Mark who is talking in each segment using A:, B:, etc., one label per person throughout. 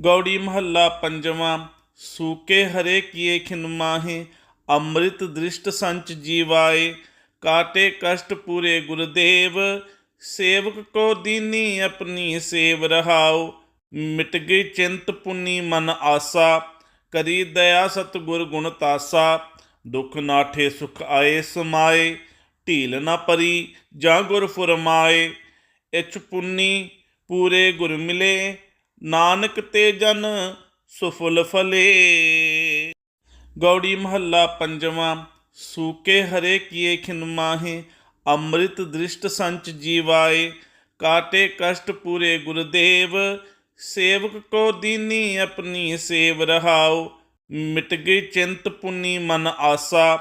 A: ਗੌੜੀ ਮਹੱਲਾ ਪੰਜਵਾਂ, ਸੂਕੇ ਹਰੇ ਕੀਏ ਖਿਨਮਾਹੇ ਅੰਮ੍ਰਿਤ ਦ੍ਰਿਸ਼ਟ ਸੰਚ ਜੀਵਾਏ, ਕਾਟੇ ਕਸ਼ਟ ਪੂਰੇ ਗੁਰਦੇਵ, ਸੇਵਕ ਕੋ ਦੀਨੀ ਆਪਣੀ ਸੇਵ ਰਹਾਉ, ਮਿਟ ਗਈ ਚਿੰਤ ਪੁਨੀ ਮਨ ਆਸਾ, ਕਰੀ ਦਇਆ ਸਤਿਗੁਰ ਗੁਣ ਤਾਸਾ, ਦੁਖ ਨਾਠੇ ਸੁਖ ਆਏ ਸਮਾਏ, ਢੀਲ ਨਾ ਪਰੀ ਜਾਂ ਗੁਰ ਫੁਰਮਾਏ ਇਚ ਪੁੰਨੀ ਪੂਰੇ ਗੁਰ ਮਿਲੇ ਨਾਨਕ ਤੇ ਜਨ ਸੁਫਲ ਫਲੇ। ਗੌੜੀ ਮਹੱਲਾ ਪੰਜਵਾਂ, ਸੂਕੇ ਹਰੇ ਕੀਏ ਖਿਨਮਾਹੇ ਅੰਮ੍ਰਿਤ ਦ੍ਰਿਸ਼ਟ ਸੰਚ ਜੀਵਾਏ, ਕਾਟੇ ਕਸ਼ਟ ਪੂਰੇ ਗੁਰਦੇਵ, ਸੇਵਕ ਕੋ ਦੀਨੀ ਆਪਣੀ ਸੇਵ ਰਹਾਉ, ਮਿਟ ਗਈ ਚਿੰਤ ਪੁੰਨੀ ਮਨ ਆਸਾ,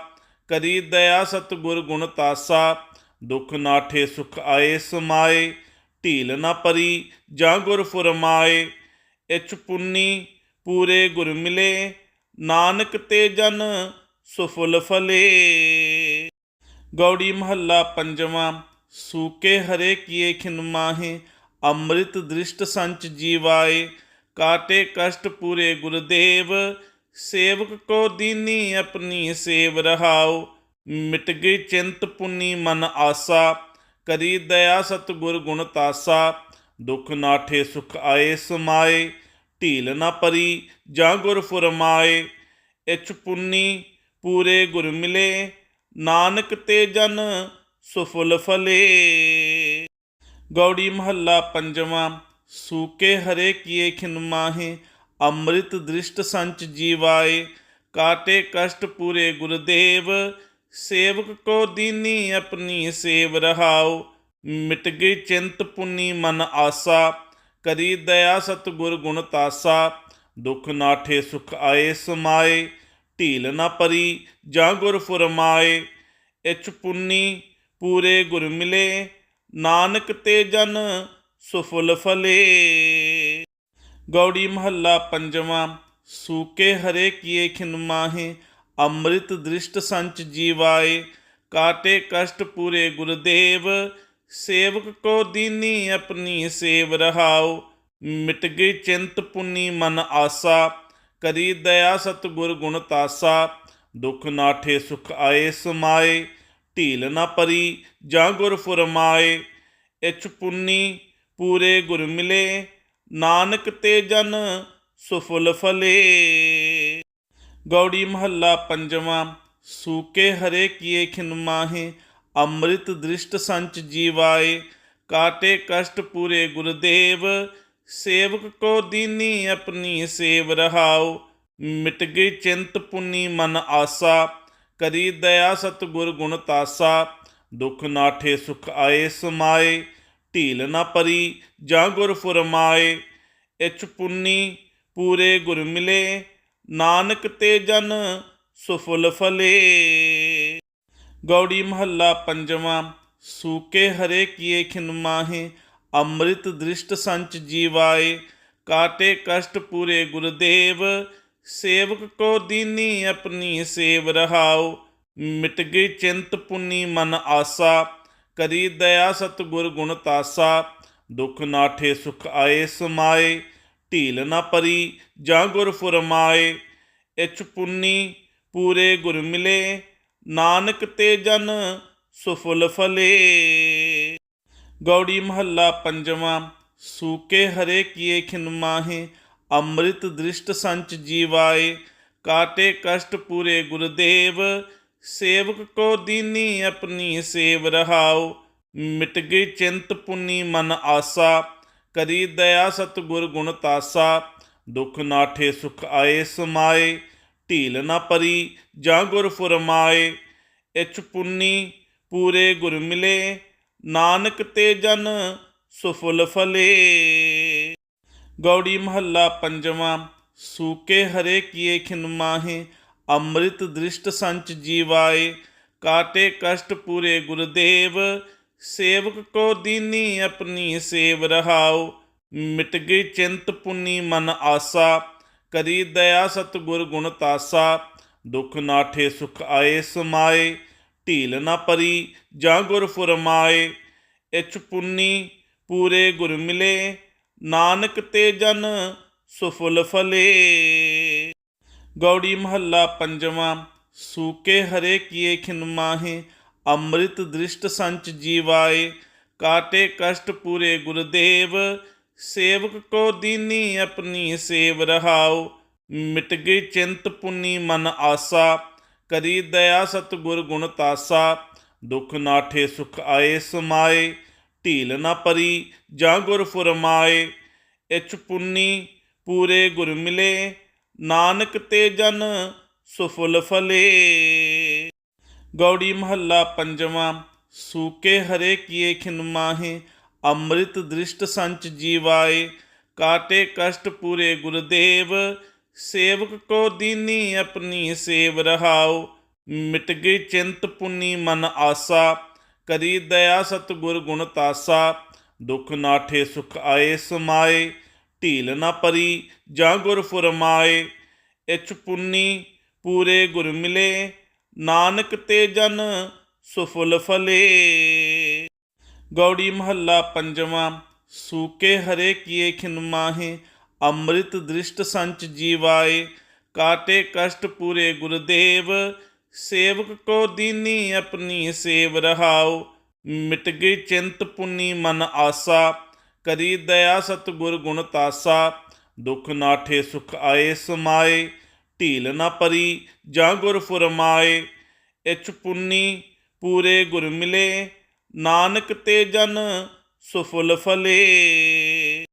A: ਕਰੀ ਦਇਆ ਸਤਿਗੁਰ ਗੁਣ ਤਾਸਾ, ਦੁਖ ਨਾਠੇ ਸੁਖ ਆਏ ਸਮਾਏ। ਢੀਲ ਨਾ ਪਰੀ, ਜਾਂ ਗੁਰ ਫੁਰਮਾਏ ਇਚ ਪੁੰਨੀ ਪੂਰੇ ਗੁਰ ਮਿਲੇ, ਨਾਨਕ ਤੇ ਜਨ ਸੁਫਲ ਫਲੇ। ਗੌੜੀ ਮਹੱਲਾ ਪੰਜਵਾਂ, ਸੂਕੇ ਹਰੇ ਕੀਏ ਖਿਨ ਮਾਹੇ, ਅੰਮ੍ਰਿਤ ਦ੍ਰਿਸ਼ਟ ਸੰਚ ਜੀਵਾਏ, ਕਾਟੇ ਕਸ਼ਟ ਪੂਰੇ ਗੁਰਦੇਵ ਸੇਵਕ ਕੋ ਦੀਨੀ ਆਪਣੀ ਸੇਵ ਰਹਾਉ, ਮਿਟ ਗਈ ਚਿੰਤ ਪੁੰਨੀ ਮਨ ਆਸਾ। ਕਰੀ ਦਇਆ ਸਤਿਗੁਰ ਗੁਣ ਤਾਸਾ, ਦੁਖ ਨਾਠੇ ਸੁਖ ਆਏ ਸਮਾਏ, ਢੀਲ ਨਾ ਪਰੀ ਜਾਂ ਗੁਰ ਫੁਰਮਾਏ ਇਚ ਪੁੰਨੀ ਪੂਰੇ ਗੁਰ ਮਿਲੇ, ਨਾਨਕ ਤੇ ਜਨ ਸੁਫਲ ਫਲੇ। ਗੌੜੀ ਮਹੱਲਾ ਪੰਜਵਾਂ, ਸੂਕੇ ਹਰੇ ਕੀਏ ਖਿਨ ਮਾਹੇ, ਅੰਮ੍ਰਿਤ ਦ੍ਰਿਸ਼ਟ ਸੰਚ ਜੀਵਾਏ, ਕਾਟੇ ਕਸ਼ਟ ਪੂਰੇ ਗੁਰਦੇਵ ਸੇਵਕ ਕੋ ਦੀਨੀ ਆਪਣੀ ਸੇਵ ਰਹਾਉ, ਮਿਟ ਗਈ ਚਿੰਤ ਪੁੰਨੀ ਮਨ ਆਸਾ, ਕਰੀ ਦਇਆ ਸਤਿਗੁਰ ਗੁਣ ਤਾਸਾ, ਦੁਖ ਨਾਠੇ ਸੁਖ ਆਏ ਸਮਾਏ, ਢੀਲ ਨਾ ਪਰੀ ਜਾਂ ਗੁਰ ਫੁਰਮਾਏ ਇਚ ਪੁੰਨੀ ਪੂਰੇ ਗੁਰ ਮਿਲੇ, ਨਾਨਕ ਤੇ ਜਨ ਸੁਫਲ ਫਲੇ। ਗੌੜੀ ਮਹੱਲਾ ਪੰਜਵਾਂ, ਸੂਕੇ ਹਰੇ ਕੀਏ ਖਿਨਮਾਹੇ ਅੰਮ੍ਰਿਤ ਦ੍ਰਿਸ਼ਟ ਸੰਚ ਜੀਵਾਏ, ਕਾਟੇ ਕਸ਼ਟ ਪੂਰੇ ਗੁਰਦੇਵ, ਸੇਵਕ ਕੋ ਦੀਨੀ ਆਪਣੀ ਸੇਵ ਰਹਾਉ, ਮਿਟ ਗਈ ਚਿੰਤ ਪੁੰਨੀ ਮਨ ਆਸਾ, ਕਰੀ ਦਇਆ ਸਤਿਗੁਰ ਗੁਣ ਤਾਸਾ, ਦੁਖ ਨਾਠੇ ਸੁਖ ਆਏ ਸਮਾਏ, ਢੀਲ ਨਾ ਪਰੀ ਜਾਂ ਗੁਰ ਫੁਰਮਾਏ ਇਚ ਪੁੰਨੀ ਪੂਰੇ ਗੁਰ ਮਿਲੇ, ਨਾਨਕ ਤੇ ਜਨ ਸੁਫਲ ਫਲੇ। ਗੌੜੀ ਮਹੱਲਾ ਪੰਜਵਾਂ, ਸੂਕੇ ਹਰੇ ਕੀਏ ਖਿਨਮਾਹੇ ਅੰਮ੍ਰਿਤ ਦ੍ਰਿਸ਼ਟ ਸੰਚ ਜੀਵਾਏ, ਕਾਟੇ ਕਸ਼ਟ ਪੂਰੇ ਗੁਰਦੇਵ, ਸੇਵਕ ਕੋ ਦੀਨੀ ਆਪਣੀ ਸੇਵ ਰਹਾਉ, ਮਿਟ ਗਈ ਚਿੰਤ ਪੁਨੀ ਮਨ ਆਸਾ, ਕਰੀ ਦਇਆ ਸਤਿਗੁਰ ਗੁਣ ਤਾਸਾ, ਦੁਖ ਨਾਠੇ ਸੁਖ ਆਏ ਸਮਾਏ, ਢੀਲ ਨਾ ਪਰੀ ਜਾਂ ਗੁਰ ਫੁਰਮਾਏ ਇਚ ਪੁੰਨੀ ਪੂਰੇ ਗੁਰ ਮਿਲੇ ਨਾਨਕ ਤੇ ਜਨ ਸੁਫਲ ਫਲੇ। ਗੌੜੀ ਮਹੱਲਾ ਪੰਜਵਾਂ, ਸੂਕੇ ਹਰੇ ਕੀਏ ਖਿਨ ਮਾਹੇ, ਅੰਮ੍ਰਿਤ ਦ੍ਰਿਸ਼ਟ ਸੰਚ ਜੀਵਾਏ, ਕਾਟੇ ਕਸ਼ਟ ਪੂਰੇ ਗੁਰਦੇਵ, ਸੇਵਕ ਕੋ ਦੀਨੀ ਆਪਣੀ ਸੇਵ ਰਹਾਉ, ਮਿਟ ਗਈ ਚਿੰਤ ਪੁੰਨੀ ਮਨ ਆਸਾ, ਕਰੀ ਦਇਆ ਸਤਿਗੁਰ ਗੁਣ ਤਾਸਾ, ਦੁਖ ਨਾਠੇ ਸੁਖ ਆਏ ਸਮਾਏ। ਢੀਲ ਨਾ ਪਰੀ, ਜਾਂ ਗੁਰ ਫੁਰਮਾਏ ਇਚ ਪੁੰਨੀ ਪੂਰੇ ਗੁਰ ਮਿਲੇ, ਨਾਨਕ ਤੇ ਜਨ ਸੁਫਲ ਫਲੇ। ਗੌੜੀ ਮਹੱਲਾ ਪੰਜਵਾਂ, ਸੂਕੇ ਹਰੇ ਕੀਏ ਖਿਨ ਮਾਹੇ, ਅੰਮ੍ਰਿਤ ਦ੍ਰਿਸ਼ਟ ਸੰਚ ਜੀਵਾਏ, ਕਾਟੇ ਕਸ਼ਟ ਪੂਰੇ ਗੁਰਦੇਵ, ਸੇਵਕ ਕੋ ਦੀਨੀ ਆਪਣੀ ਸੇਵ ਰਹਾਉ, ਮਿਟ ਗਈ ਚਿੰਤ ਪੁੰਨੀ ਮਨ ਆਸਾ। ਕਰੀ ਦਇਆ ਸਤਿਗੁਰ ਗੁਣ ਤਾਸਾ, ਦੁਖ ਨਾਠੇ ਸੁਖ ਆਏ ਸਮਾਏ, ਢੀਲ ਨਾ ਪਰੀ ਜਾਂ ਗੁਰ ਫੁਰਮਾਏ ਇਚ ਪੁੰਨੀ ਪੂਰੇ ਗੁਰ ਮਿਲੇ, ਨਾਨਕ ਤੇ ਜਨ ਸੁਫਲ ਫਲੇ। ਗੌੜੀ ਮਹੱਲਾ ਪੰਜਵਾਂ, ਸੂਕੇ ਹਰੇ ਕੀਏ ਖਿਨਮਾਹੇ ਅੰਮ੍ਰਿਤ ਦ੍ਰਿਸ਼ਟ ਸੰਚ ਜੀਵਾਏ, ਕਾਟੇ ਕਸ਼ਟ ਪੂਰੇ ਗੁਰਦੇਵ ਸੇਵਕ ਕੋ ਦੀਨੀ ਆਪਣੀ ਸੇਵ ਰਹਾਉ, ਮਿਟ ਗਈ ਚਿੰਤ ਪੁੰਨੀ ਮਨ ਆਸਾ, ਕਰੀ ਦਇਆ ਸਤਿਗੁਰ ਗੁਣ ਤਾਸਾ, ਦੁਖ ਨਾਠੇ ਸੁਖ ਆਏ ਸਮਾਏ, ਢੀਲ ਨਾ ਪਰੀ ਜਾਂ ਗੁਰ ਫੁਰਮਾਏ ਇਚ ਪੁੰਨੀ ਪੂਰੇ ਗੁਰ ਮਿਲੇ, ਨਾਨਕ ਤੇ ਜਨ ਸੁਫਲ ਫਲੇ। ਗੌੜੀ ਮਹੱਲਾ ਪੰਜਵਾਂ, ਸੂਕੇ ਹਰੇ ਕੀਏ ਖਿਨਮਾਹੇ ਅੰਮ੍ਰਿਤ ਦ੍ਰਿਸ਼ਟ ਸੰਚ ਜੀਵਾਏ, ਕਾਟੇ ਕਸ਼ਟ ਪੂਰੇ ਗੁਰਦੇਵ, ਸੇਵਕ ਕੋ ਦੀਨੀ ਆਪਣੀ ਸੇਵ ਰਹਾਉ, ਮਿਟ ਗਈ ਚਿੰਤ ਪੁੰਨੀ ਮਨ ਆਸਾ, ਕਰੀ ਦਇਆ ਸਤਿਗੁਰ ਗੁਣ ਤਾਸਾ, ਦੁਖ ਨਾਠੇ ਸੁਖ ਆਏ ਸਮਾਏ, ਢੀਲ ਨਾ ਪਰੀ ਜਾਂ ਗੁਰ ਫੁਰਮਾਏ ਇਚ ਪੁੰਨੀ ਪੂਰੇ ਗੁਰ ਮਿਲੇ, ਨਾਨਕ ਤੇ ਜਨ ਸੁਫਲ ਫਲੇ। ਗੌੜੀ ਮਹੱਲਾ ਪੰਜਵਾਂ, ਸੂਕੇ ਹਰੇ ਕੀਏ ਖਿਨਮਾਹੇ ਅੰਮ੍ਰਿਤ ਦ੍ਰਿਸ਼ਟ ਸੰਚ ਜੀਵਾਏ, ਕਾਟੇ ਕਸ਼ਟ ਪੂਰੇ ਗੁਰਦੇਵ, ਸੇਵਕ ਕੋ ਦੀਨੀ ਆਪਣੀ ਸੇਵ ਰਹਾਉ, ਮਿਟ ਗਈ ਚਿੰਤ ਪੁੰਨੀ ਮਨ ਆਸਾ, ਕਰੀ ਦਇਆ ਸਤਿਗੁਰ ਗੁਣ ਤਾਸਾ, ਦੁਖ ਨਾਠੇ ਸੁਖ ਆਏ ਸਮਾਏ, ਢੀਲ ਨਾ ਪਰੀ ਜਾਂ ਗੁਰ ਫੁਰਮਾਏ ਇਚ ਪੁੰਨੀ ਪੂਰੇ ਗੁਰ ਮਿਲੇ ਨਾਨਕ ਤੇ ਜਨ ਸੁਫਲ ਫਲੇ। ਗੌੜੀ ਮਹੱਲਾ ਪੰਜਵਾਂ, ਸੂਕੇ ਹਰੇ ਕੀਏ ਖਿਨ ਮਾਹੇ, ਅੰਮ੍ਰਿਤ ਦ੍ਰਿਸ਼ਟ ਸੰਚ ਜੀਵਾਏ, ਕਾਟੇ ਕਸ਼ਟ ਪੂਰੇ ਗੁਰਦੇਵ, ਸੇਵਕ ਕੋ ਦੀਨੀ ਆਪਣੀ ਸੇਵ ਰਹਾਉ, ਮਿਟ ਗਈ ਚਿੰਤ ਪੁੰਨੀ ਮਨ ਆਸਾ, ਕਰੀ ਦਇਆ ਸਤਿਗੁਰ ਗੁਣ ਤਾਸਾ, ਦੁਖ ਨਾਠੇ ਸੁਖ ਆਏ ਸਮਾਏ। ਢੀਲ ਨਾ ਪਰੀ, ਜਾਂ ਗੁਰ ਫੁਰਮਾਏ ਇਚ ਪੁੰਨੀ ਪੂਰੇ ਗੁਰ ਮਿਲੇ, ਨਾਨਕ ਤੇ ਜਨ ਸੁਫਲ ਫਲੇ।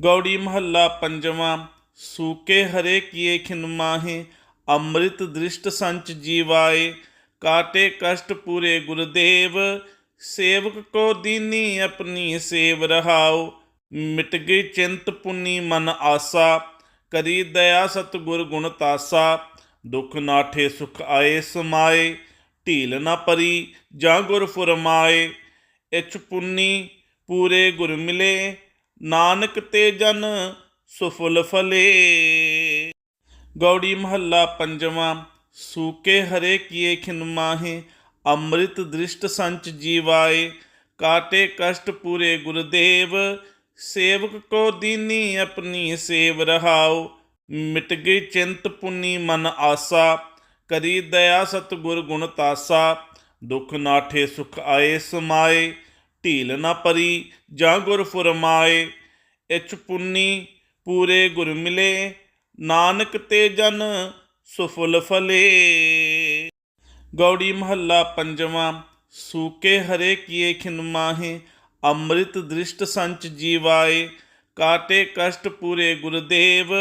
A: ਗੌੜੀ ਮਹੱਲਾ ਪੰਜਵਾਂ, ਸੂਕੇ ਹਰੇ ਕੀਏ ਖਿਨਮਾਹੇ ਅੰਮ੍ਰਿਤ ਦ੍ਰਿਸ਼ਟ ਸੰਚ ਜੀਵਾਏ, ਕਾਟੇ ਕਸ਼ਟ ਪੂਰੇ ਗੁਰਦੇਵ, ਸੇਵਕ ਕੋ ਦੀਨੀ ਆਪਣੀ ਸੇਵ ਰਹਾਉ, ਮਿਟ ਗਈ ਚਿੰਤ ਪੁੰਨੀ ਮਨ ਆਸਾ। ਕਰੀ ਦਇਆ ਸਤਿਗੁਰ ਗੁਣ ਤਾਸਾ, ਦੁਖ ਨਾਠੇ ਸੁਖ ਆਏ ਸਮਾਏ, ਢੀਲ ਨਾ ਪਰੀ ਜਾਂ ਗੁਰ ਫੁਰਮਾਏ। ਇਚ ਪੁੰਨੀ ਪੂਰੇ ਗੁਰ ਮਿਲੇ, ਨਾਨਕ ਤੇ ਜਨ ਸੁਫਲ ਫਲੇ। ਗੌੜੀ ਮਹੱਲਾ ਪੰਜਵਾਂ, ਸੂਕੇ ਹਰੇ ਕੀਏ ਖਿਨਮਾਹੇ ਅੰਮ੍ਰਿਤ ਦ੍ਰਿਸ਼ਟ ਸੰਚ ਜੀਵਾਏ। ਕਾਟੇ ਕਸ਼ਟ ਪੂਰੇ ਗੁਰਦੇਵ ਸੇਵਕ ਕੋ ਦੀਨੀ ਆਪਣੀ ਸੇਵ ਰਹਾਉ, ਮਿਟ ਗਈ ਚਿੰਤ ਪੁਨੀ ਮਨ ਆਸਾ, ਕਰੀ ਦਇਆ ਸਤਿਗੁਰ ਗੁਣ ਤਾਸਾ, ਦੁਖ ਨਾਠੇ ਸੁਖ ਆਏ ਸਮਾਏ, ਢੀਲ ਨਾ ਪਰੀ ਜਾਂ ਗੁਰ ਫੁਰਮਾਏ ਇਚ ਪੁੰਨੀ ਪੂਰੇ ਗੁਰ ਮਿਲੇ, ਨਾਨਕ ਤੇ ਜਨ ਸੁਫਲ ਫਲੇ। ਗੌੜੀ ਮਹੱਲਾ ਪੰਜਵਾਂ, ਸੂਕੇ ਹਰੇ ਕੀਏ ਖਿਨ ਮਾਹੇ ਅੰਮ੍ਰਿਤ ਦ੍ਰਿਸ਼ਟ ਸੰਚ ਜੀਵਾਏ, ਕਾਟੇ ਕਸ਼ਟ ਪੂਰੇ ਗੁਰਦੇਵ,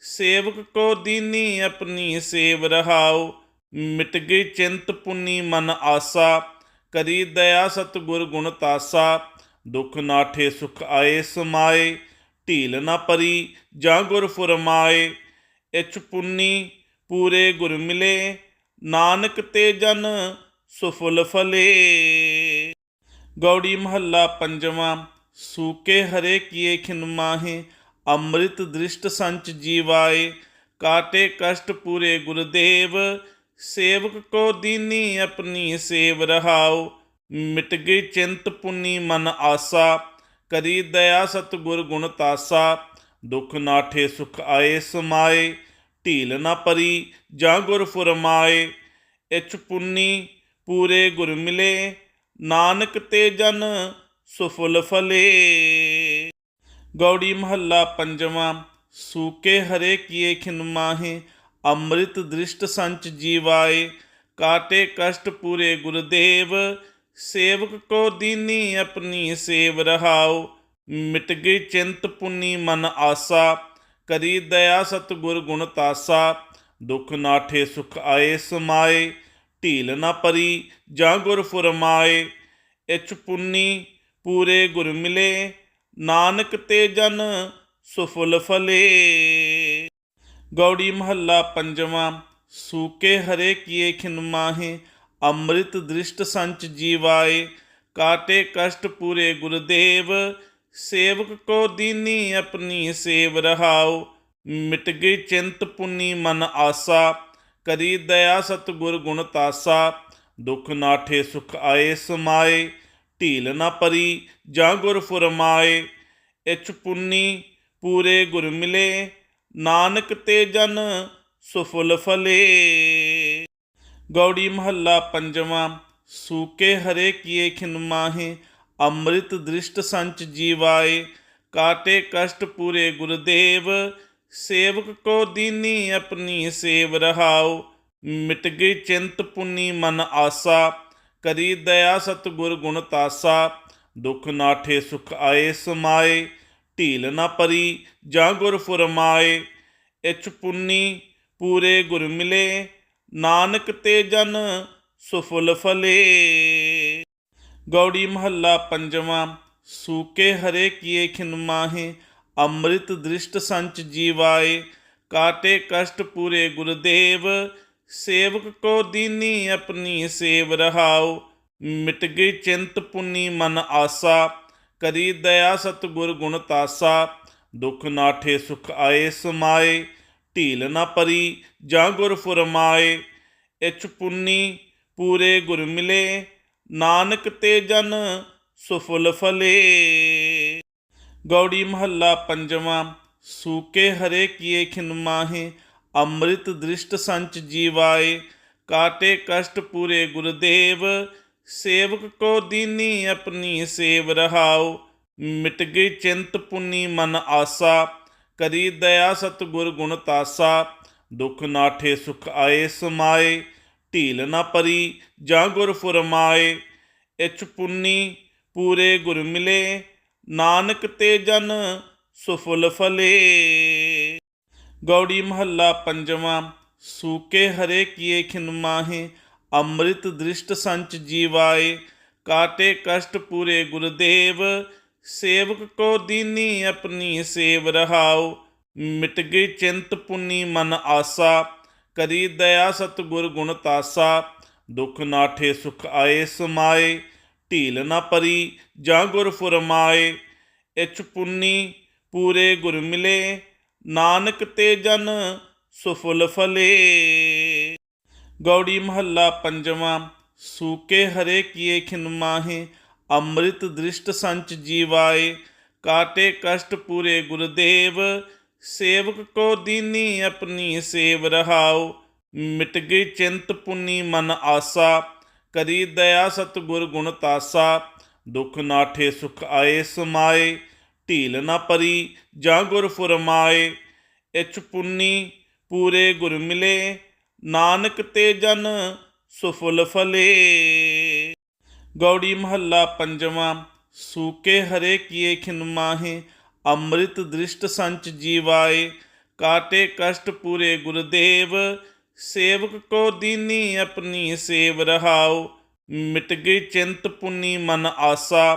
A: ਸੇਵਕ ਕੋ ਦੀਨੀ ਆਪਣੀ ਸੇਵ ਰਹਾਉ, ਮਿਟ ਗਈ ਚਿੰਤ ਪੁੰਨੀ ਮਨ ਆਸਾ, ਕਰੀ ਦਇਆ ਸਤਿਗੁਰ ਗੁਣ ਤਾਸਾ, ਦੁਖ ਨਾਠੇ ਸੁਖ ਆਏ ਸਮਾਏ, ਢੀਲ ਨਾ ਪਰੀ ਜਾਂ ਗੁਰ ਫੁਰਮਾਏ ਇਚ ਪੁੰਨੀ ਪੂਰੇ ਗੁਰ ਮਿਲੇ, ਨਾਨਕ ਤੇ ਜਨ ਸੁਫਲ ਫਲੇ। ਗੌੜੀ ਮਹੱਲਾ ਪੰਜਵਾਂ, ਸੂਕੇ ਹਰੇ ਕੀਏ ਖਿਨ ਮਾਹੇ, ਅੰਮ੍ਰਿਤ ਦ੍ਰਿਸ਼ਟ ਸੰਚ ਜੀਵਾਏ, ਕਾਟੇ ਕਸ਼ਟ ਪੂਰੇ ਗੁਰਦੇਵ, ਸੇਵਕ ਕੋ ਦੀਨੀ ਆਪਣੀ ਸੇਵ ਰਹਾਉ, ਮਿਟ ਗਈ ਚਿੰਤ ਪੁੰਨੀ ਮਨ ਆਸਾ, ਕਰੀ ਦਇਆ ਸਤਿਗੁਰ ਗੁਣ ਤਾਸਾ, ਦੁਖ ਨਾਠੇ ਸੁਖ ਆਏ ਸਮਾਏ, ਢੀਲ ਨਾ ਪਰੀ ਜਾਂ ਗੁਰ ਫੁਰਮਾਏ ਇਚ ਪੁੰਨੀ ਪੂਰੇ ਗੁਰ ਮਿਲੇ ਨਾਨਕ ਤੇ ਜਨ ਸੁਫਲ ਫਲੇ। ਗੌੜੀ ਮਹੱਲਾ ਪੰਜਵਾਂ, ਸੂਕੇ ਹਰੇ ਕੀਏ ਖਿਨਮਾਹੇ ਅੰਮ੍ਰਿਤ ਦ੍ਰਿਸ਼ਟ ਸੰਚ ਜੀਵਾਏ, ਕਾਟੇ ਕਸ਼ਟ ਪੂਰੇ ਗੁਰਦੇਵ, ਸੇਵਕ ਕੋ ਦੀਨੀ ਆਪਣੀ ਸੇਵ ਰਹਾਉ, ਮਿਟ ਗਈ ਚਿੰਤ ਪੁੰਨੀ ਮਨ ਆਸਾ, ਕਰੀ ਦਇਆ ਸਤਿਗੁਰ ਗੁਣ ਤਾਸਾ, ਦੁਖ ਨਾਠੇ ਸੁਖ ਆਏ ਸਮਾਏ ਢੀਲ ਨਾ ਪਰੀ, ਜਾਂ ਗੁਰ ਫੁਰਮਾਏ ਇਚ ਪੁੰਨੀ ਪੂਰੇ ਗੁਰ ਮਿਲੇ, ਨਾਨਕ ਤੇ ਜਨ ਸੁਫਲ ਫਲੇ। ਗੌੜੀ ਮਹੱਲਾ ਪੰਜਵਾਂ, ਸੂਕੇ ਹਰੇ ਕੀਏ ਖਿਨਮਾਹੇ ਅੰਮ੍ਰਿਤ ਦ੍ਰਿਸ਼ਟ ਸੰਚ ਜੀਵਾਏ, ਕਾਟੇ ਕਸ਼ਟ ਪੂਰੇ ਗੁਰਦੇਵ, ਸੇਵਕ ਕੋ ਦੀਨੀ ਆਪਣੀ ਸੇਵ ਰਹਾਉ, ਮਿਟ ਗਈ ਚਿੰਤ ਪੁੰਨੀ ਮਨ ਆਸਾ। ਕਰੀ ਦਇਆ ਸਤਿਗੁਰ ਗੁਣ ਤਾਸਾ, ਦੁਖ ਨਾਠੇ ਸੁਖ ਆਏ ਸਮਾਏ, ਢੀਲ ਨਾ ਪਰੀ ਜਾਂ ਗੁਰ ਫੁਰਮਾਏ ਇਚ ਪੁੰਨੀ ਪੂਰੇ ਗੁਰ ਮਿਲੇ, ਨਾਨਕ ਤੇ ਜਨ ਸੁਫਲ ਫਲੇ। ਗੌੜੀ ਮਹੱਲਾ ਪੰਜਵਾਂ, ਸੂਕੇ ਹਰੇ ਕੀਏ ਖਿਨਮਾਹੇ ਅੰਮ੍ਰਿਤ ਦ੍ਰਿਸ਼ਟ ਸੰਚ ਜੀਵਾਏ, ਕਾਟੇ ਕਸ਼ਟ ਪੂਰੇ ਗੁਰਦੇਵ ਸੇਵਕ ਕੋ ਦੀਨੀ ਆਪਣੀ ਸੇਵ ਰਹਾਉ, ਮਿਟ ਗਈ ਚਿੰਤ ਪੁੰਨੀ ਮਨ ਆਸਾ, ਕਰੀ ਦਇਆ ਸਤ ਗੁਰ ਗੁਣ ਤਾਸਾ, ਦੁਖ ਨਾਠੇ ਸੁਖ ਆਏ ਸਮਾਏ, ਢੀਲ ਨਾ ਪਰੀ ਜਾਂ ਗੁਰ ਫੁਰਮਾਏ ਇਚ ਪੁੰਨੀ ਪੂਰੇ ਗੁਰ ਮਿਲੇ, ਨਾਨਕ ਤੇ ਜਨ ਸੁਫਲ ਫਲੇ। ਗੌੜੀ ਮਹੱਲਾ ਪੰਜਵਾਂ, ਸੂਕੇ ਹਰੇ ਕੀਏ ਖਿਨ ਮਾਹੇ ਅੰਮ੍ਰਿਤ ਦ੍ਰਿਸ਼ਟ ਸੰਚ ਜੀਵਾਏ, ਕਾਟੇ ਕਸ਼ਟ ਪੂਰੇ ਗੁਰਦੇਵ, ਸੇਵਕ ਕੋ ਦੀਨੀ ਆਪਣੀ ਸੇਵ ਰਹਾਉ, ਮਿਟ ਗਈ ਚਿੰਤ ਪੁੰਨੀ ਮਨ ਆਸਾ, ਕਰੀ ਦਇਆ ਸਤ ਗੁਰ ਗੁਣ ਤਾਸਾ, ਦੁਖ ਨਾਠੇ ਸੁਖ ਆਏ ਸਮਾਏ, ਢੀਲ ਨਾ ਪਰੀ ਜਾਂ ਗੁਰ ਫੁਰਮਾਏ ਇਚ ਪੁੰਨੀ ਪੂਰੇ ਗੁਰ ਮਿਲੇ, ਨਾਨਕ ਤੇ ਜਨ ਸੁਫਲ ਫਲੇ। ਗੌੜੀ ਮਹੱਲਾ ਪੰਜਵਾਂ, ਸੂਕੇ ਹਰੇ ਕੀਏ ਖਿਨਮਾਹੇ ਅੰਮ੍ਰਿਤ ਦ੍ਰਿਸ਼ਟ ਸੰਚ ਜੀਵਾਏ, ਕਾਟੇ ਕਸ਼ਟ ਪੂਰੇ ਗੁਰਦੇਵ, ਸੇਵਕ ਕੋ ਦੀਨੀ ਆਪਣੀ ਸੇਵ ਰਹਾਉ, ਮਿਟ ਗਈ ਚਿੰਤ ਪੁਨੀ ਮਨ ਆਸਾ, ਕਰੀ ਦਇਆ ਸਤ ਗੁਰ ਗੁਣ ਤਾਸਾ, ਦੁਖ ਨਾਠੇ ਸੁਖ ਆਏ ਸਮਾਏ, ਢੀਲ ਨਾ ਪਰੀ ਜਾਂ ਗੁਰ ਫੁਰਮਾਏ ਇਚ ਪੁੰਨੀ ਪੂਰੇ ਗੁਰ ਮਿਲੇ ਨਾਨਕ ਤੇ ਜਨ ਸੁਫਲ ਫਲੇ। ਗੌੜੀ ਮਹੱਲਾ ਪੰਜਵਾਂ, ਸੂਕੇ ਹਰੇ ਕੀਏ ਖਿਨਮਾਹੇ ਅੰਮ੍ਰਿਤ ਦ੍ਰਿਸ਼ਟ ਸੰਚ ਜੀਵਾਏ, ਕਾਟੇ ਕਸ਼ਟ ਪੂਰੇ ਗੁਰਦੇਵ, ਸੇਵਕ ਕੋ ਦੀਨੀ ਆਪਣੀ ਸੇਵ ਰਹਾਉ। ਮਿਟ ਗਈ ਚਿੰਤ ਪੁੰਨੀ ਮਨ ਆਸਾ, ਕਰੀ ਦਇਆ ਸਤ ਗੁਰ ਗੁਣ ਤਾਸਾ, ਦੁਖ ਨਾਠੇ ਸੁਖ ਆਏ ਸਮਾਏ। ਢੀਲ ਨਾ ਪਰੀ, ਜਾਂ ਗੁਰ ਫੁਰਮਾਏ ਇਚ ਪੁੰਨੀ ਪੂਰੇ ਗੁਰ ਮਿਲੇ, ਨਾਨਕ ਤੇ ਜਨ ਸੁਫਲ ਫਲੇ। ਗੌੜੀ ਮਹੱਲਾ ਪੰਜਵਾਂ, ਸੂਕੇ ਹਰੇ ਕੀਏ ਖਿਨਮਾਹੇ ਅੰਮ੍ਰਿਤ ਦ੍ਰਿਸ਼ਟ ਸੰਚ ਜੀਵਾਏ, ਕਾਟੇ ਕਸ਼ਟ ਪੂਰੇ ਗੁਰਦੇਵ, ਸੇਵਕ ਕੋ ਦੀਨੀ ਆਪਣੀ ਸੇਵ ਰਹਾਉ, ਮਿਟ ਗਈ ਚਿੰਤ ਪੁੰਨੀ ਮਨ ਆਸਾ। ਕਰੀ ਦਇਆ ਸਤਗੁਰ ਗੁਣ ਤਾਸਾ, ਦੁਖ ਨਾਠੇ ਸੁਖ ਆਏ ਸਮਾਏ, ਢੀਲ ਨਾ ਪਰੀ ਜਾਂ ਗੁਰ ਫੁਰਮਾਏ ਇਚ ਪੁੰਨੀ ਪੂਰੇ ਗੁਰ ਮਿਲੇ, ਨਾਨਕ ਤੇ ਜਨ ਸੁਫਲ ਫਲੇ। ਗੌੜੀ ਮਹੱਲਾ ਪੰਜਵਾਂ, ਸੂਕੇ ਹਰੇ ਕੀਏ ਖਿਨਮਾਹੇ ਅੰਮ੍ਰਿਤ ਦ੍ਰਿਸ਼ਟ ਸੰਚ ਜੀਵਾਏ, ਕਾਟੇ ਕਸ਼ਟ ਪੂਰੇ ਗੁਰਦੇਵ ਸੇਵਕ ਕੋ ਦੀਨੀ ਆਪਣੀ ਸੇਵ ਰਹਾਉ, ਮਿਟ ਗਈ ਚਿੰਤ ਪੁੰਨੀ ਮਨ ਆਸਾ,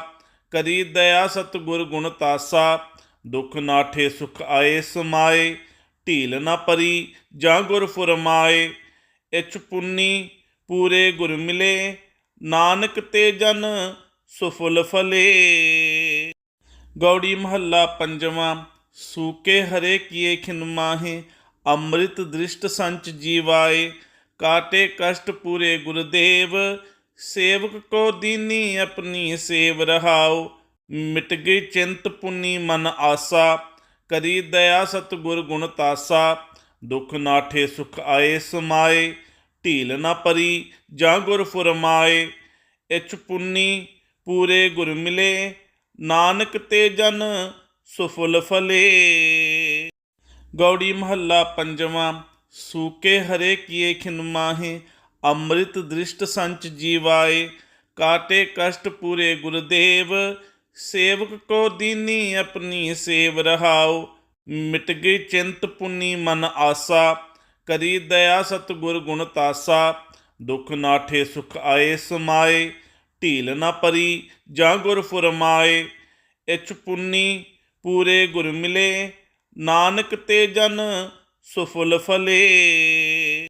A: ਕਰੀ ਦਇਆ ਸਤ ਗੁਰ ਗੁਣ ਤਾਸਾ, ਦੁਖ ਨਾਠੇ ਸੁਖ ਆਏ ਸਮਾਏ, ਢੀਲ ਨਾ ਪਰੀ ਜਾਂ ਗੁਰ ਫੁਰਮਾਏ ਇਚ ਪੁੰਨੀ ਪੂਰੇ ਗੁਰ ਮਿਲੇ, ਨਾਨਕ ਤੇ ਜਨ ਸੁਫਲ ਫਲੇ। ਗੌੜੀ ਮਹੱਲਾ ਪੰਜਵਾਂ, ਸੂਕੇ ਹਰੇ ਕੀਏ ਖਿਨਮਾਹੇ ਅੰਮ੍ਰਿਤ ਦ੍ਰਿਸ਼ਟ ਸੰਚ ਜੀਵਾਏ, ਕਾਟੇ ਕਸ਼ਟ ਪੂਰੇ ਗੁਰਦੇਵ, ਸੇਵਕ ਕੋ ਦੀਨੀ ਆਪਣੀ ਸੇਵ ਰਹਾਉ, ਮਿਟ ਗਈ ਚਿੰਤ ਪੁੰਨੀ ਮਨ ਆਸਾ, ਕਰੀ ਦਇਆ ਸਤ ਗੁਰ ਗੁਣ ਤਾਸਾ, ਦੁਖ ਨਾਠੇ ਸੁਖ ਆਏ ਸਮਾਏ, ਢੀਲ ਨਾ ਪਰੀ ਜਾਂ ਗੁਰ ਫੁਰਮਾਏ ਇਚ ਪੁੰਨੀ ਪੂਰੇ ਗੁਰ ਮਿਲੇ, ਨਾਨਕ ਤੇ ਜਨ ਸੁਫਲ ਫਲੇ। ਗੌੜੀ ਮਹੱਲਾ ਪੰਜਵਾਂ, ਸੂਕੇ ਹਰੇ ਕੀਏ ਖਿਨਮਾਹੇ ਅੰਮ੍ਰਿਤ ਦ੍ਰਿਸ਼ਟ ਸੰਚ ਜੀਵਾਏ, ਕਾਟੇ ਕਸ਼ਟ ਪੂਰੇ ਗੁਰਦੇਵ, ਸੇਵਕ ਕੋ ਦੀਨੀ ਆਪਣੀ ਸੇਵ ਰਹਾਉ ਮਿਟ ਗਈ ਚਿੰਤ ਪੁੰਨੀ ਮਨ ਆਸਾ, ਕਰੀ ਦਇਆ ਸਤ ਗੁਰ ਗੁਣ ਤਾਸਾ, ਦੁਖ ਨਾਠੇ ਸੁਖ ਆਏ ਸਮਾਏ, ਢੀਲ ਨਾ ਪਰੀ ਜਾਂ ਗੁਰ ਫੁਰਮਾਏ ਇਚ ਪੁੰਨੀ ਪੂਰੇ ਗੁਰ ਮਿਲੇ ਨਾਨਕ ਤੇ ਜਨ ਸੁਫਲ ਫਲੇ।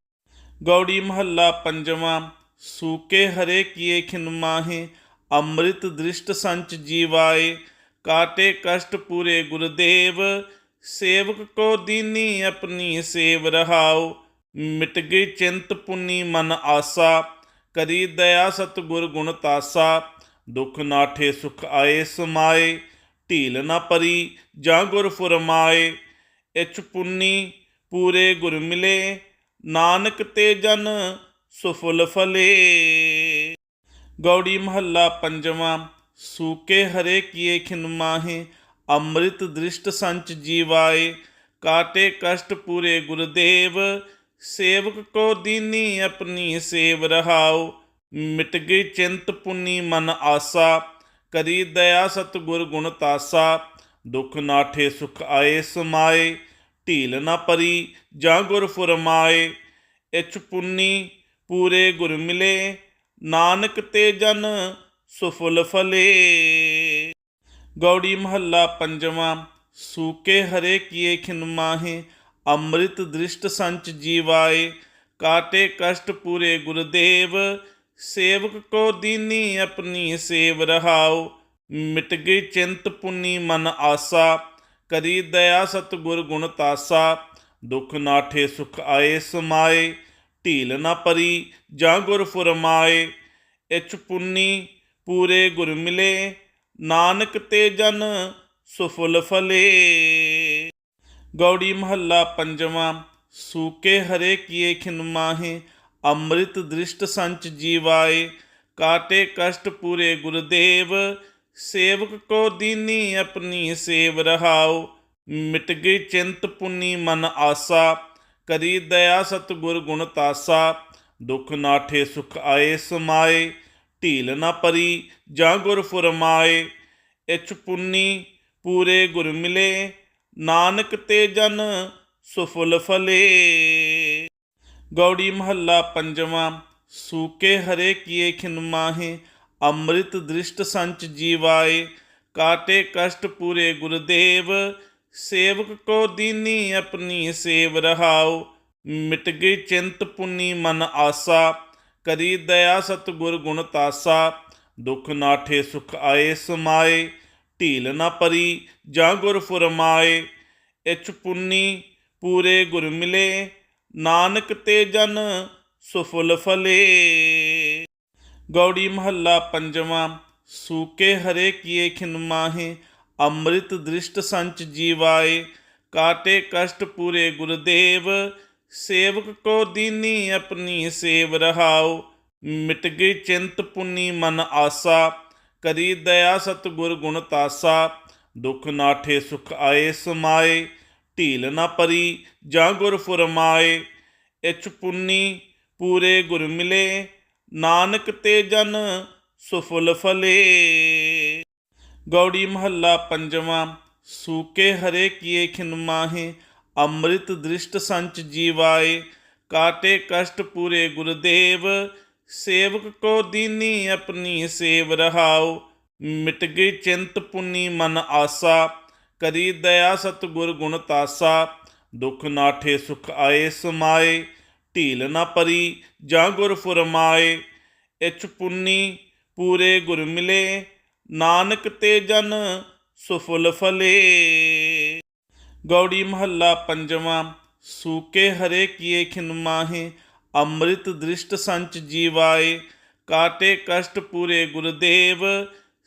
A: ਗੌੜੀ ਮਹੱਲਾ ਪੰਜਵਾਂ, ਸੂਕੇ ਹਰੇ ਕੀਏ ਖਿਨ ਮਾਹੇ, ਅੰਮ੍ਰਿਤ ਦ੍ਰਿਸ਼ਟ ਸੰਚ ਜੀਵਾਏ, ਕਾਟੇ ਕਸ਼ਟ ਪੂਰੇ ਗੁਰਦੇਵ, ਸੇਵਕ ਕੋ ਦੀਨੀ ਆਪਣੀ ਸੇਵ ਰਹਾਉ, ਮਿਟ ਗਈ ਚਿੰਤ ਪੁੰਨੀ ਮਨ ਆਸਾ, ਕਰੀ ਦਇਆ ਸਤ ਗੁਰ ਗੁਣ ਤਾਸਾ, ਦੁਖ ਨਾਠੇ ਸੁਖ ਆਏ ਸਮਾਏ। ਢੀਲ ਨਾ ਪਰੀ, ਜਾਂ ਗੁਰ ਫੁਰਮਾਏ ਇਚ ਪੁੰਨੀ ਪੂਰੇ ਗੁਰ ਮਿਲੇ, ਨਾਨਕ ਤੇ ਜਨ ਸੁਫਲ ਫਲੇ। ਗੌੜੀ ਮਹੱਲਾ ਪੰਜਵਾਂ, ਸੂਕੇ ਹਰੇ ਕੀਏ ਖਿਨਮਾਹੇ ਅੰਮ੍ਰਿਤ ਦ੍ਰਿਸ਼ਟ ਸੰਚ ਜੀਵਾਏ, ਕਾਟੇ ਕਸ਼ਟ ਪੂਰੇ ਗੁਰਦੇਵ, ਸੇਵਕ ਕੋ ਦੀਨੀ ਆਪਣੀ ਸੇਵ ਰਹਾਉ, ਮਿਟ ਗਈ ਚਿੰਤ ਪੁੰਨੀ ਮਨ ਆਸਾ। ਕਰੀ ਦਇਆ ਸਤਗੁਰ ਗੁਣ ਤਾਸਾ, ਦੁਖ ਨਾਠੇ ਸੁਖ ਆਏ ਸਮਾਏ, ਢੀਲ ਨਾ ਪਰੀ ਜਾਂ ਗੁਰ ਫੁਰਮਾਏ ਇਚ ਪੁੰਨੀ ਪੂਰੇ ਗੁਰ ਮਿਲੇ, ਨਾਨਕ ਤੇ ਜਨ ਸੁਫਲ ਫਲੇ। ਗੌੜੀ ਮਹੱਲਾ ਪੰਜਵਾਂ, ਸੂਕੇ ਹਰੇ ਕੀਏ ਖਿਨਮਾਹੇ ਅੰਮ੍ਰਿਤ ਦ੍ਰਿਸ਼ਟ ਸੰਚ ਜੀਵਾਏ, ਕਾਟੇ ਕਸ਼ਟ ਪੂਰੇ ਗੁਰਦੇਵ ਸੇਵਕ ਕੋ ਦੀਨੀ ਆਪਣੀ ਸੇਵ ਰਹਾਉ, ਮਿਟ ਗਈ ਚਿੰਤ ਪੁੰਨੀ ਮਨ ਆਸਾ, ਕਰੀ ਦਇਆ ਸਤ ਗੁਰ ਗੁਣ ਤਾਸਾ, ਦੁਖ ਨਾਠੇ ਸੁਖ ਆਏ ਸਮਾਏ, ਢੀਲ ਨਾ ਪਰੀ ਜਾਂ ਗੁਰ ਫੁਰਮਾਏ ਇਚ ਪੁੰਨੀ ਪੂਰੇ ਗੁਰ ਮਿਲੇ, ਨਾਨਕ ਤੇ ਜਨ ਸੁਫਲ ਫਲੇ। ਗੌੜੀ ਮਹੱਲਾ ਪੰਜਵਾਂ, ਸੂਕੇ ਹਰੇ ਕੀਏ ਖਿਨਮਾਹੇ ਅੰਮ੍ਰਿਤ ਦ੍ਰਿਸ਼ਟ ਸੰਚ ਜੀਵਾਏ, ਕਾਟੇ ਕਸ਼ਟ ਪੂਰੇ ਗੁਰਦੇਵ, ਸੇਵਕ ਕੋ ਦੀਨੀ ਆਪਣੀ ਸੇਵ ਰਹਾਉ, ਮਿਟ ਗਈ ਚਿੰਤ ਪੁੰਨੀ ਮਨ ਆਸਾ, ਕਰੀ ਦਇਆ ਸਤ ਗੁਰ ਗੁਣ ਤਾਸਾ, ਦੁਖ ਨਾਠੇ ਸੁਖ ਆਏ ਸਮਾਏ, ਢੀਲ ਨਾ ਪਰੀ ਜਾਂ ਗੁਰ ਫੁਰਮਾਏ ਇਚ ਪੁੰਨੀ ਪੂਰੇ ਗੁਰ ਮਿਲੇ, ਨਾਨਕ ਤੇ ਜਨ ਸੁਫਲ ਫਲੇ। ਗੌੜੀ ਮਹੱਲਾ ਪੰਜਵਾਂ, ਸੂਕੇ ਹਰੇ ਕੀਏ ਖਿਨ ਮਾਹੇ, ਅੰਮ੍ਰਿਤ ਦ੍ਰਿਸ਼ਟ ਸੰਚ ਜੀਵਾਏ, ਕਾਟੇ ਕਸ਼ਟ ਪੂਰੇ ਗੁਰਦੇਵ, ਸੇਵਕ ਕੋ ਦੀਨੀ ਆਪਣੀ ਸੇਵ ਰਹਾਉ, ਮਿਟ ਗਈ ਚਿੰਤ ਪੁੰਨੀ ਮਨ ਆਸਾ, ਕਰੀ ਦਇਆ ਸਤ ਗੁਰ ਗੁਣ ਤਾਸਾ, ਦੁਖ ਨਾਠੇ ਸੁਖ ਆਏ ਸਮਾਏ, ਢੀਲ ਨਾ ਪਰੀ ਜਾਂ ਗੁਰ ਫੁਰਮਾਏ ਇਚ ਪੁੰਨੀ ਪੂਰੇ ਗੁਰ ਮਿਲੇ ਨਾਨਕ ਤੇ ਜਨ ਸੁਫਲ ਫਲੇ। ਗੌੜੀ ਮਹੱਲਾ ਪੰਜਵਾਂ, ਸੂਕੇ ਹਰੇ ਕੀਏ ਖਿਨ ਮਾਹੇ, ਅੰਮ੍ਰਿਤ ਦ੍ਰਿਸ਼ਟ ਸੰਚ ਜੀਵਾਏ, ਕਾਟੇ ਕਸ਼ਟ ਪੂਰੇ ਗੁਰਦੇਵ, ਸੇਵਕ ਕੋ ਦੀਨੀ ਆਪਣੀ ਸੇਵ ਰਹਾਉ, ਮਿਟ ਗਈ ਚਿੰਤ ਪੁੰਨੀ ਮਨ ਆਸਾ, ਕਰੀ ਦਇਆ ਸਤ ਗੁਰ ਗੁਣ ਤਾਸਾ, ਦੁਖ ਨਾਠੇ ਸੁਖ ਆਏ ਸਮਾਏ ਢੀਲ ਨਾ ਪਰੀ, ਜਾਂ ਗੁਰ ਫੁਰਮਾਏ ਇਚ ਪੁੰਨੀ ਪੂਰੇ ਗੁਰ ਮਿਲੇ, ਨਾਨਕ ਤੇ ਜਨ ਸੁਫਲ ਫਲੇ। ਗੌੜੀ ਮਹੱਲਾ ਪੰਜਵਾਂ, ਸੂਕੇ ਹਰੇ ਕੀਏ ਖਿਨਮਾਹੇ ਅੰਮ੍ਰਿਤ ਦ੍ਰਿਸ਼ਟ ਸੰਚ ਜੀਵਾਏ, ਕਾਟੇ ਕਸ਼ਟ ਪੂਰੇ ਗੁਰਦੇਵ, ਸੇਵਕ ਕੋ ਦੀਨੀ ਆਪਣੀ ਸੇਵ ਰਹਾਉ, ਮਿਟ ਗਈ ਚਿੰਤ ਪੁੰਨੀ ਮਨ ਆਸਾ। ਕਰੀ ਦਇਆ ਸਤਗੁਰ ਗੁਣ ਤਾਸਾ, ਦੁਖ ਨਾਠੇ ਸੁਖ ਆਏ ਸਮਾਏ, ਢੀਲ ਨਾ ਪਰੀ ਜਾਂ ਗੁਰ ਫੁਰਮਾਏ ਇਚ ਪੁੰਨੀ ਪੂਰੇ ਗੁਰ ਮਿਲੇ, ਨਾਨਕ ਤੇ ਜਨ ਸੁਫਲ ਫਲੇ। ਗੌੜੀ ਮਹੱਲਾ ਪੰਜਵਾਂ, ਸੂਕੇ ਹਰੇ ਕੀਏ ਖਿਨਮਾਹੇ ਅੰਮ੍ਰਿਤ ਦ੍ਰਿਸ਼ਟ ਸੰਚ ਜੀਵਾਏ, ਕਾਟੇ ਕਸ਼ਟ ਪੂਰੇ ਗੁਰਦੇਵ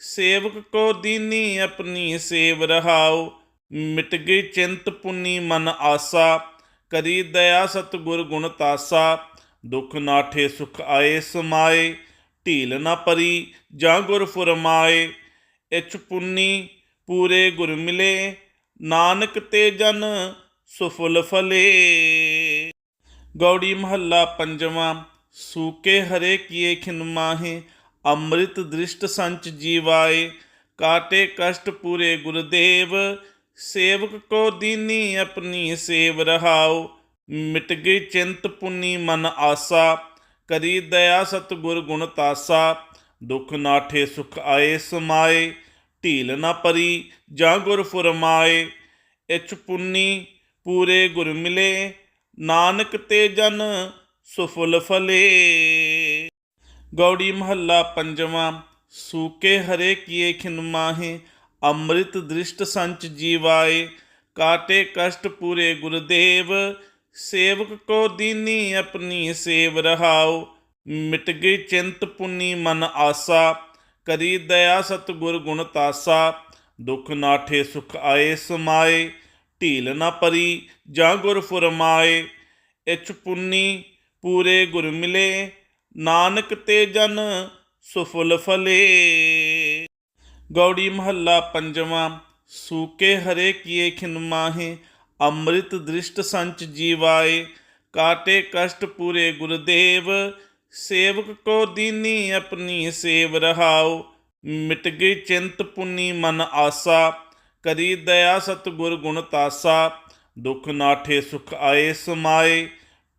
A: ਸੇਵਕ ਕੋ ਦੀਨੀ ਆਪਣੀ ਸੇਵ ਰਹਾਉ, ਮਿਟ ਗਈ ਚਿੰਤ ਪੁਨੀ ਮਨ ਆਸਾ, ਕਰੀ ਦਇਆ ਸਤਗੁਰ ਗੁਣ ਤਾਸਾ, ਦੁਖ ਨਾਠੇ ਸੁਖ ਆਏ ਸਮਾਏ, ਢੀਲ ਨਾ ਪਰੀ ਜਾਂ ਗੁਰ ਫੁਰਮਾਏ ਇਚ ਪੁੰਨੀ ਪੂਰੇ ਗੁਰ ਮਿਲੇ, ਨਾਨਕ ਤੇ ਜਨ ਸੁਫਲ ਫਲੇ। ਗੌੜੀ ਮਹੱਲਾ ਪੰਜਵਾਂ, ਸੂਕੇ ਹਰੇ ਕੀਏ ਖਿਨ ਮਾਹੇ ਅੰਮ੍ਰਿਤ ਦ੍ਰਿਸ਼ਟ ਸੰਚ ਜੀਵਾਏ, ਕਾਟੇ ਕਸ਼ਟ ਪੂਰੇ ਗੁਰਦੇਵ, ਸੇਵਕ ਕੋ ਦੀਨੀ ਆਪਣੀ ਸੇਵ ਰਹਾਉ, ਮਿਟ ਗਈ ਚਿੰਤ ਪੁੰਨੀ ਮਨ ਆਸਾ, ਕਰੀ ਦਇਆ ਸਤ ਗੁਰ ਗੁਣ ਤਾਸਾ, ਦੁਖ ਨਾਠੇ ਸੁਖ ਆਏ ਸਮਾਏ, ਢੀਲ ਨਾ ਪਰੀ ਜਾਂ ਗੁਰ ਫੁਰਮਾਏ ਇਚ ਪੁੰਨੀ ਪੂਰੇ ਗੁਰ ਮਿਲੇ, ਨਾਨਕ ਤੇ ਜਨ ਸੁਫਲ ਫਲੇ। ਗੌੜੀ ਮਹੱਲਾ ਪੰਜਵਾਂ, ਸੂਕੇ ਹਰੇ ਕੀਏ ਖਿਨ ਮਾਹੇ, ਅੰਮ੍ਰਿਤ ਦ੍ਰਿਸ਼ਟ ਸੰਚ ਜੀਵਾਏ, ਕਾਟੇ ਕਸ਼ਟ ਪੂਰੇ ਗੁਰਦੇਵ, ਸੇਵਕ ਕੋ ਦੀਨੀ ਆਪਣੀ ਸੇਵ ਰਹਾਉ, ਮਿਟ ਗਈ ਚਿੰਤ ਪੁੰਨੀ ਮਨ ਆਸਾ, ਕਰੀ ਦਇਆ ਸਤ ਗੁਰ ਗੁਣ ਤਾਸਾ, ਦੁਖ ਨਾਠੇ ਸੁਖ ਆਏ ਸਮਾਏ, ਢੀਲ ਨਾ ਪਰੀ ਜਾਂ ਗੁਰ ਫੁਰਮਾਏ ਇਚ ਪੁੰਨੀ ਪੂਰੇ ਗੁਰ ਮਿਲੇ ਨਾਨਕ ਤੇ ਜਨ ਸੁਫਲ ਫਲੇ। ਗੌੜੀ ਮਹੱਲਾ ਪੰਜਵਾਂ, ਸੂਕੇ ਹਰੇ ਕੀਏ ਖਿਨਮਾਹੇ ਅੰਮ੍ਰਿਤ ਦ੍ਰਿਸ਼ਟ ਸੰਚ ਜੀਵਾਏ, ਕਾਟੇ ਕਸ਼ਟ ਪੂਰੇ ਗੁਰਦੇਵ, ਸੇਵਕ ਕੋ ਦੀਨੀ ਆਪਣੀ ਸੇਵ ਰਹਾਓ ਮਿਟ ਗਈ ਚਿੰਤ ਪੁੰਨੀ ਮਨ ਆਸਾ, ਕਰੀ ਦਇਆ ਸਤਿਗੁਰ ਗੁਣ ਤਾਸਾ, ਦੁਖ ਨਾਠੇ ਸੁਖ ਆਏ ਸਮਾਏ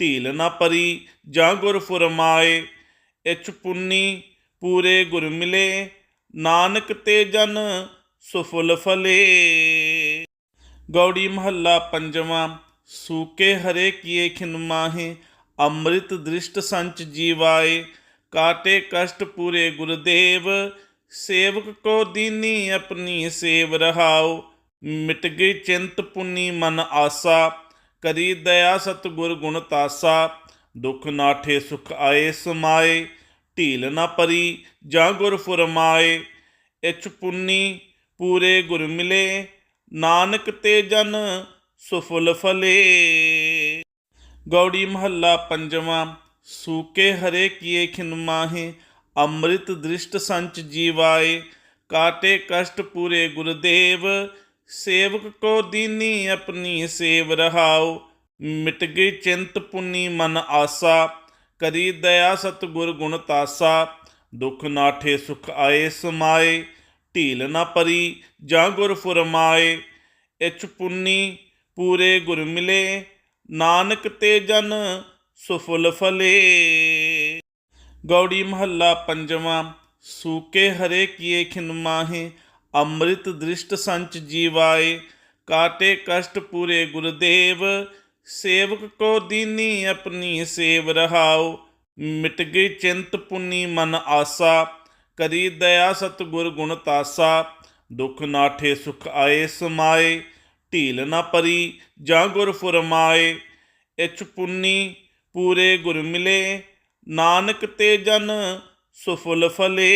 A: ਢੀਲ ਨਾ ਪਰੀ, ਜਾਂ ਗੁਰ ਫੁਰਮਾਏ ਇਚ ਪੁੰਨੀ ਪੂਰੇ ਗੁਰ ਮਿਲੇ, ਨਾਨਕ ਤੇ ਜਨ ਸੁਫਲ ਫਲੇ। ਗੌੜੀ ਮਹੱਲਾ ਪੰਜਵਾਂ, ਸੂਕੇ ਹਰੇ ਕੀਏ ਖਿਨਮਾਹੇ ਅੰਮ੍ਰਿਤ ਦ੍ਰਿਸ਼ਟ ਸੰਚ ਜੀਵਾਏ, ਕਾਟੇ ਕਸ਼ਟ ਪੂਰੇ ਗੁਰਦੇਵ, ਸੇਵਕ ਕੋ ਦੀਨੀ ਆਪਣੀ ਸੇਵ ਰਹਾਓ ਮਿਟ ਗਈ ਚਿੰਤ ਪੁੰਨੀ ਮਨ ਆਸਾ। ਕਰੀ ਦਇਆ ਸਤਿਗੁਰ ਗੁਣ ਤਾਸਾ, ਦੁਖ ਨਾਠੇ ਸੁਖ ਆਏ ਸਮਾਏ, ਢੀਲ ਨਾ ਪਰੀ ਜਾਂ ਗੁਰ ਫੁਰਮਾਏ ਇਚ ਪੁੰਨੀ ਪੂਰੇ ਗੁਰ ਮਿਲੇ, ਨਾਨਕ ਤੇ ਜਨ ਸੁਫਲ ਫਲੇ। ਗੌੜੀ ਮਹੱਲਾ ਪੰਜਵਾਂ, ਸੂਕੇ ਹਰੇ ਕੀਏ ਖਿਨ ਮਾਹੇ, ਅੰਮ੍ਰਿਤ ਦ੍ਰਿਸ਼ਟ ਸੰਚ ਜੀਵਾਏ, ਕਾਟੇ ਕਸ਼ਟ ਪੂਰੇ ਗੁਰਦੇਵ ਸੇਵਕ ਕੋ ਦੀਨੀ ਆਪਣੀ ਸੇਵ ਰਹਾਓ ਮਿਟ ਗਈ ਚਿੰਤ ਪੁੰਨੀ ਮਨ ਆਸਾ, ਕਰੀ ਦਇਆ ਸਤਿਗੁਰ ਗੁਣ ਤਾਸਾ, ਦੁਖ ਨਾਠੇ ਸੁਖ ਆਏ ਸਮਾਏ, ਢੀਲ ਨਾ ਪਰੀ ਜਾਂ ਗੁਰ ਫੁਰਮਾਏ ਇਚ ਪੁੰਨੀ ਪੂਰੇ ਗੁਰ ਮਿਲੇ, ਨਾਨਕ ਤੇ ਜਨ ਸੁਫਲ ਫਲੇ। ਗੌੜੀ ਮਹੱਲਾ ਪੰਜਵਾਂ, ਸੂਕੇ ਹਰੇ ਕੀਏ ਖਿਨ ਮਾਹੇ ਅੰਮ੍ਰਿਤ ਦ੍ਰਿਸ਼ਟ ਸੰਚ ਜੀਵਾਏ, ਕਾਟੇ ਕਸ਼ਟ ਪੂਰੇ ਗੁਰਦੇਵ, ਸੇਵਕ ਕੋ ਦੀਨੀ ਆਪਣੀ ਸੇਵ ਰਹਾਓ ਮਿਟ ਗਈ ਚਿੰਤ ਪੁੰਨੀ ਮਨ ਆਸਾ, ਕਰੀ ਦਇਆ ਸਤਿਗੁਰ ਗੁਣ ਤਾਸਾ, ਦੁਖ ਨਾਠੇ ਸੁਖ ਆਏ ਸਮਾਏ, ਢੀਲ ਨਾ ਪਰੀ ਜਾਂ ਗੁਰ ਫੁਰਮਾਏ ਇਚ ਪੁੰਨੀ ਪੂਰੇ ਗੁਰ ਮਿਲੇ, ਨਾਨਕ ਤੇ ਜਨ ਸੁਫਲ ਫਲੇ।